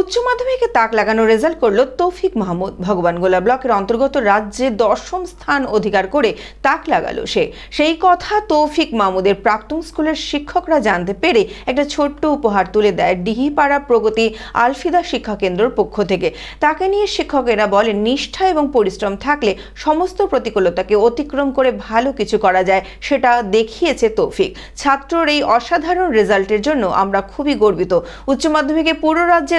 উচ্চ মাধ্যমিকে তাক লাগানো রেজাল্ট করল তৌফিক মাহমুদ। ভগবান গোলা ব্লকের অন্তর্গত রাজ্যে দশম স্থান অধিকার করে তাক লাগালো সে। সেই কথা তৌফিক মাহমুদের প্রাক্তন স্কুলের শিক্ষকরা জানতে পেরে একটা ছোট্ট উপহার তুলে দেয় ডিহিপাড়া প্রগতি আলফিদা শিক্ষা কেন্দ্রের পক্ষ থেকে। তাকে নিয়ে শিক্ষকেরা বলেন, নিষ্ঠা এবং পরিশ্রম থাকলে সমস্ত প্রতিকূলতাকে অতিক্রম করে ভালো কিছু করা যায়, সেটা দেখিয়েছে তৌফিক। ছাত্রর এই অসাধারণ রেজাল্টের জন্য আমরা খুবই গর্বিত। উচ্চ মাধ্যমিকে পুরো রাজ্যে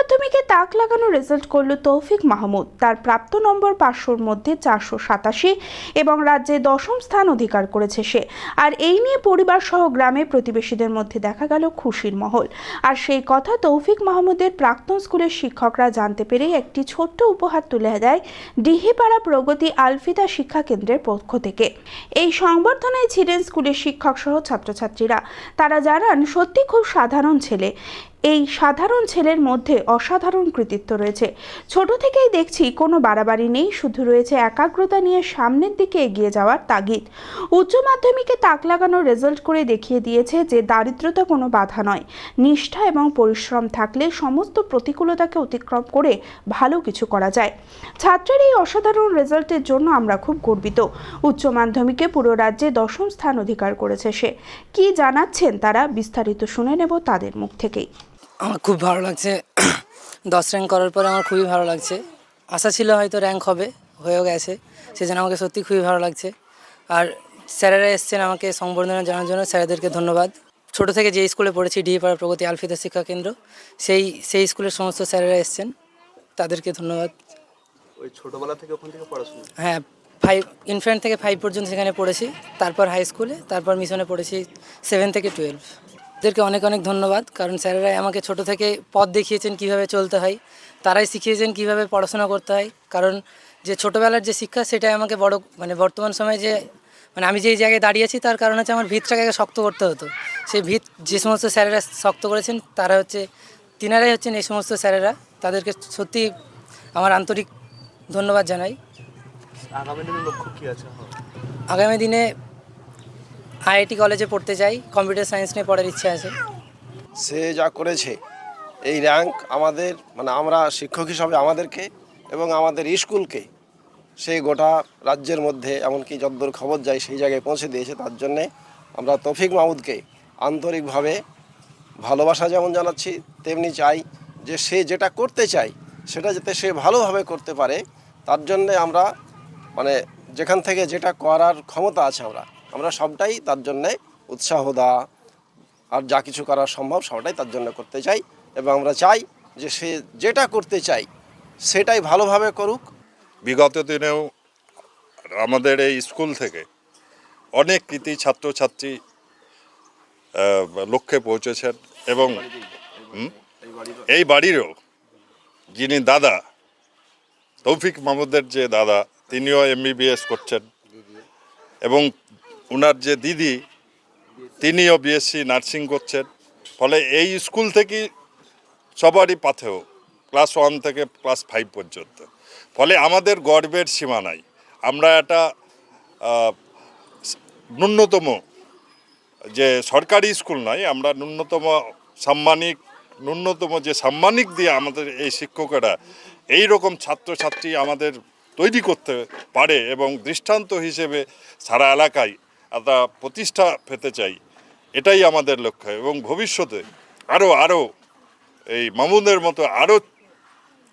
মাধ্যমিকে তাক লাগানো রেজাল্ট করল তৌফিক মাহমুদ। তার প্রাপ্ত নম্বর পাঁচশোর মধ্যে চারশো সাতাশি এবং রাজ্যে দশম স্থান অধিকার করেছে সে। আর এই নিয়ে পরিবার সহ গ্রামে প্রতিবেশীদের মধ্যে দেখা গেল খুশির মহল। আর সেই কথা তৌফিক মাহমুদের প্রাক্তন স্কুলের শিক্ষকরা জানতে পেরে একটি ছোট্ট উপহার তুলে দেয় ডিহিপাড়া প্রগতি আলফিদা শিক্ষা কেন্দ্রের পক্ষ থেকে। এই সংবর্ধনায় ছিলেন স্কুলের শিক্ষক সহ ছাত্রছাত্রীরা। তারা জানান, সত্যি খুব সাধারণ ছেলে। এই সাধারণ ছেলের মধ্যে অসাধারণ কৃতিত্ব রয়েছে। ছোট থেকেই দেখছি কোনো বাড়াবাড়ি নেই, শুধু রয়েছে একাগ্রতা নিয়ে সামনের দিকে এগিয়ে যাওয়ার তাগিদ। উচ্চ মাধ্যমিকে তাক লাগানো রেজাল্ট করে দেখিয়ে দিয়েছে যে দারিদ্রতা কোনো বাধা নয়। নিষ্ঠা এবং পরিশ্রম থাকলে সমস্ত প্রতিকূলতাকে অতিক্রম করে ভালো কিছু করা যায়। ছাত্রের এই অসাধারণ রেজাল্টের জন্য আমরা খুব গর্বিত। উচ্চ মাধ্যমিকে পুরো রাজ্যে দশম স্থান অধিকার করেছে সে। কি জানাচ্ছেন তারা, বিস্তারিত শুনে নেব তাদের মুখ থেকেই। আমার খুব ভালো লাগছে। দশ র্যাঙ্ক করার পরে আমার খুবই ভালো লাগছে। আশা ছিল হয়তো র্যাঙ্ক হবে হয়েও গেছে। সেজন্য আমাকে সত্যি খুবই ভালো লাগছে। আর স্যারেরা এসছেন আমাকে সংবর্ধনা জানার জন্য স্যারেদেরকে ধন্যবাদ। ছোট থেকে যে স্কুলে পড়েছি ডিপাড়া প্রগতি আলফিদা শিক্ষা কেন্দ্র সেই সেই স্কুলের সমস্ত স্যারেরা এসছেন। তাদেরকে ধন্যবাদ। ওই ছোটবেলা থেকে ওখান থেকে পড়াশোনা? হ্যাঁ ফাইভ ইনফ্যান্ট থেকে ফাইভ পর্যন্ত সেখানে পড়েছি। তারপর হাই স্কুলে তারপর মিশনে পড়েছি সেভেন থেকে টুয়েলভ এদেরকে অনেক অনেক ধন্যবাদ কারণ স্যারেরাই আমাকে ছোট থেকে পথ দেখিয়েছেন কীভাবে চলতে হয় তারাই শিখিয়েছেন কীভাবে পড়াশোনা করতে হয় কারণ যে ছোটোবেলার যে শিক্ষা সেটাই আমাকে বড় মানে বর্তমান সময়ে যে মানে আমি যেই জায়গায় দাঁড়িয়ে আছি তার কারণ হচ্ছে আমার ভিতটাকে আগে শক্ত করতে হতো। সেই ভিত যে সমস্ত স্যারেরা শক্ত করেছেন তারা হচ্ছে তিনারাই হচ্ছেন এই সমস্ত স্যারেরা তাদেরকে সত্যি আমার আন্তরিক ধন্যবাদ জানাই। আগামী দিনের লক্ষ্য কি আছে? আগামী দিনে আইআইটি কলেজে পড়তে চাই কম্পিউটার সায়েন্স নিয়ে পড়ার ইচ্ছে আছে। সে যা করেছে, এই র্যাঙ্ক আমাদের মানে আমরা শিক্ষক হিসাবে আমাদেরকে এবং আমাদের স্কুলকে, সেই গোটা রাজ্যের মধ্যে, এমনকি যদ্দূর খবর যায় সেই জায়গায় পৌঁছে দিয়েছে, তার জন্যে আমরা তৌফিক মাহমুদকে আন্তরিকভাবে ভালোবাসা যেমন জানাচ্ছি, তেমনি চাই যে সে যেটা করতে চাই, সেটা যাতে সে ভালোভাবে করতে পারে, তার জন্যে আমরা মানে যেখান থেকে যেটা করার ক্ষমতা আছে আমরা আমরা সবটাই তার জন্যে উৎসাহ দেওয়া আর যা কিছু করা সম্ভব সবটাই তার জন্য করতে চাই এবং আমরা চাই যে সে যেটা করতে চাই সেটাই ভালোভাবে করুক। বিগত দিনেও আমাদের এই স্কুল থেকে অনেক কৃতি ছাত্রছাত্রী লক্ষ্যে পৌঁছেছেন এবং এই বাড়িরও যিনি দাদা, তৌফিক মাহমুদের যে দাদা, তিনিও এমবিবিএস করছেন এবং ওনার যে দিদি, তিনিও বিএসসি নার্সিং করছেন। ফলে এই স্কুল থেকেই সবারই পাথেও ক্লাস ওয়ান থেকে ক্লাস ফাইভ পর্যন্ত। ফলে আমাদের গর্বের সীমা নাই। আমরা একটা ন্যূনতম যে সরকারি স্কুল নয়, আমরা ন্যূনতম সাম্মানিক, ন্যূনতম যে সাম্মানিক দিয়ে আমাদের এই শিক্ষকেরা এই রকম ছাত্রছাত্রী আমাদের তৈরি করতে পারে এবং দৃষ্টান্ত হিসেবে সারা এলাকায় একটা প্রতিষ্ঠা পেতে চাই এটাই আমাদের লক্ষ্য। এবং ভবিষ্যতে আরও আরও এই মামুনের মতো আরও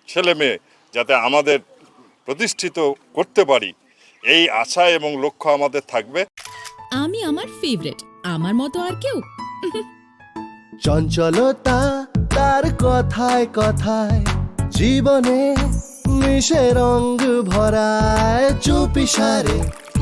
ছেলে মেয়ে যাতে আমাদের প্রতিষ্ঠিত করতে পারি এই আশা এবং লক্ষ্য আমাদের থাকবে। আমি আমার ফেভারিট আমার মতো আর কেউ। চঞ্চলতা তার কথায় কথায় জীবনে মিশে রঙ ভরায় চুপি সারে।